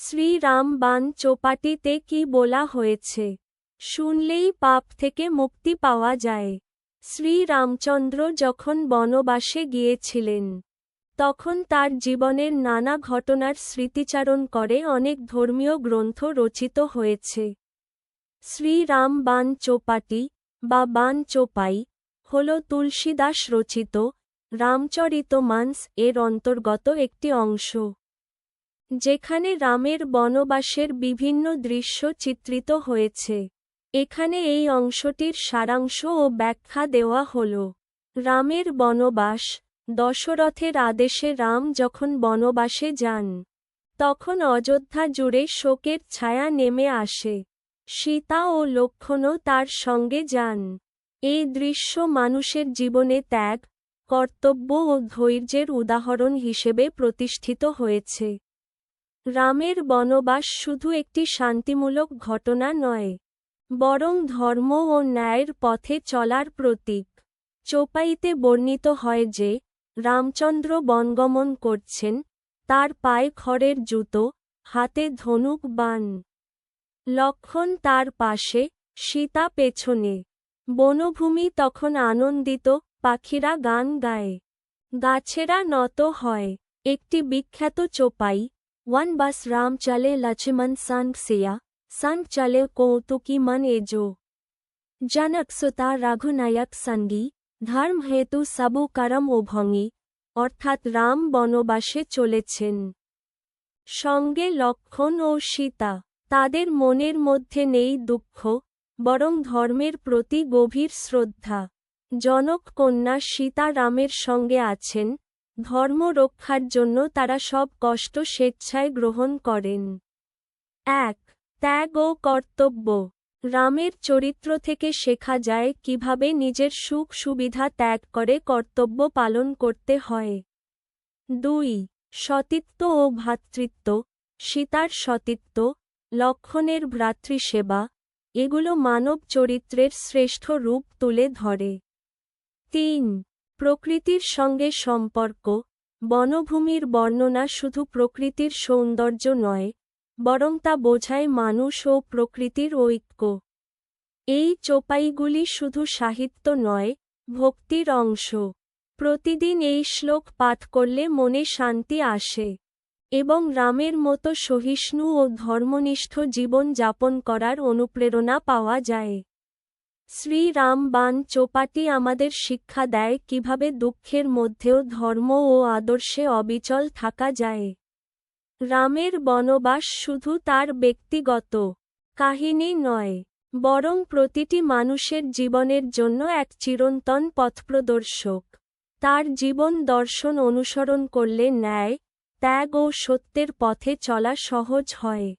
শ্রীরাম বান চোপাটিতে কি বলা হয়েছে? শুনলেই পাপ থেকে মুক্তি পাওয়া যায়। শ্রীরামচন্দ্র যখন বনবাসে গিয়েছিলেন, তখন তার জীবনের নানা ঘটনার স্মৃতিচারণ করে অনেক ধর্মীয় গ্রন্থ রচিত হয়েছে। শ্রীরাম বান চোপাটি বা বান চোপাই হল তুলসীদাস রচিত রামচরিত মানস এর অন্তর্গত একটি অংশ। যেখানে রামের বনবাসের বিভিন্ন দৃশ্য চিত্রিত হয়েছে। এখানে এই অংশটির সারাংশ ও ব্যাখ্যা দেওয়া হল। রামের বনবাস, দশরথের আদেশে রাম যখন বনবাসে যান, তখন অযোধ্যা জুড়ে শোকের ছায়া নেমে আসে। সীতা ও লক্ষণও তার সঙ্গে যান। এই দৃশ্য মানুষের জীবনে ত্যাগ, কর্তব্য ও ধৈর্যের উদাহরণ হিসেবে প্রতিষ্ঠিত হয়েছে। রামের বনবাস শুধু একটি শান্তিমূলক ঘটনা নয়, বরং ধর্ম ও ন্যায়ের পথে চলার প্রতীক। চোপাইতে বর্ণিত হয় যে, রামচন্দ্র বনগমন করছেন, তার পায়ে খড়ের জুতো, হাতে ধনুক বান। লক্ষণ তার পাশে, সীতা পেছনে। বনভূমি তখন আনন্দিত, পাখিরা গান গায়। গাছেরা নত হয়। একটি বিখ্যাত চোপাই ওয়ান বাস রাম চলে লক্ষ্মণ সঙ্গ সিয়া সঙ্গ চলে কৌতুকি মন এজো জনক সুতা রঘুনায়ক সঙ্গী ধর্ম হেতু সবু করম ও ভঙ্গি অর্থাৎ রাম বনবাসে চলেছেন সঙ্গে লক্ষণ ও সীতা তাদের মনের মধ্যে নেই দুঃখ বরং ধর্মের প্রতি গভীর শ্রদ্ধা জনক কন্যা সীতা রামের সঙ্গে আছেন ধর্ম রক্ষার জন্য তারা সব কষ্ট স্বেচ্ছায় গ্রহণ করেন। এক, ত্যাগ ও কর্তব্য। রামের চরিত্র থেকে শেখা যায় কীভাবে নিজের সুখ সুবিধা ত্যাগ করে কর্তব্য পালন করতে হয়। দুই, সতীত্ব ও ভ্রাতৃত্ব। সীতার সতীত্ব, লক্ষণের ভ্রাতৃসেবা, এগুলো মানব চরিত্রের শ্রেষ্ঠ রূপ তুলে ধরে। তিন প্রকৃতির সঙ্গে সম্পর্ক, বনভূমির বর্ণনা শুধু প্রকৃতির সৌন্দর্য নয়, বরং তা বোঝায় মানুষ ও প্রকৃতির ঐক্য। এই চোপাইগুলি শুধু সাহিত্য নয়, ভক্তির অংশ। প্রতিদিন এই শ্লোক পাঠ করলে মনে শান্তি আসে, এবং রামের মতো সহিষ্ণু ও ধর্মনিষ্ঠ জীবন যাপন করার অনুপ্রেরণা পাওয়া যায়। শ্রীরাম বান চোপাটি আমাদের শিক্ষা দেয় কীভাবে দুঃখের মধ্যেও ধর্ম ও আদর্শে অবিচল থাকা যায়। রামের বনবাস শুধু তার ব্যক্তিগত কাহিনী নয়, বরং প্রতিটি মানুষের জীবনের জন্য এক চিরন্তন পথপ্রদর্শক। তার জীবন দর্শন অনুসরণ করলে ন্যায়, ত্যাগ ও সত্যের পথে চলা সহজ হয়।